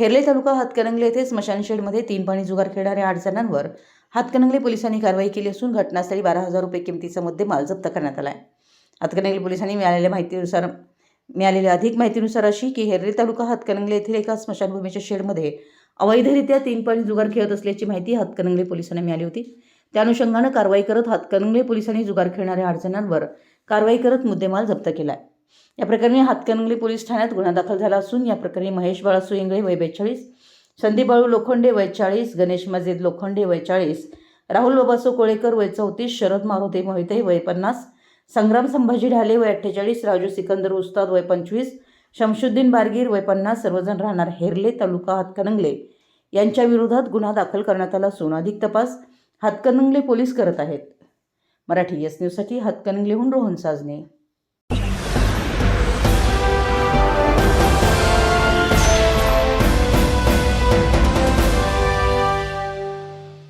हेर्ले तालुका हातकणंगले येथे स्मशानशेडमध्ये तीन पाणी जुगार खेळणाऱ्या आठ जणांवर हातकणंगले पोलिसांनी कारवाई केली असून घटनास्थळी बारा हजार रुपये किमतीचा मुद्देमाल जप्त करण्यात आला आहे हातकणंगले पोलिसांनी मिळालेल्या माहितीनुसार मिळालेल्या अधिक माहितीनुसार अशी की हेर्ले तालुका हातकणंगले येथील एका स्मशानभूमीच्या शेडमध्ये अवैधरित्या तीन पाणी जुगार खेळत असल्याची माहिती हातकणंगले पोलिसांना मिळाली होती. त्या अनुषंगानं कारवाई करत हातकणंगले पोलिसांनी जुगार खेळणाऱ्या आठ जणांवर कारवाई करत मुद्देमाल जप्त केला आहे या प्रकरणी हातकणंगली पोलीस ठाण्यात गुन्हा दाखल झाला असून या प्रकरणी महेश बाळासू इंगळे वय बेचाळीस संदीप बाळू लोखंडे वय चाळीस गणेश मजेद लोखंडे वय चाळीस राहुल बाबासो कोळेकर वय चौतीस शरद मारुती मोहिते वय पन्नास संग्राम संभाजी ढाले वय अठ्ठेचाळीस राजू सिकंदर उस्ताद वय पंचवीस शमशुद्दीन बारगीर वय पन्नास सर्वजण राहणार हेर्ले तालुका हातकणंगले. यांच्या विरोधात गुन्हा दाखल करण्यात आला असून अधिक तपास हातकणंगले पोलीस करत आहेत. मराठी एस न्यूजसाठी हातकणंगलेहून रोहन साजने.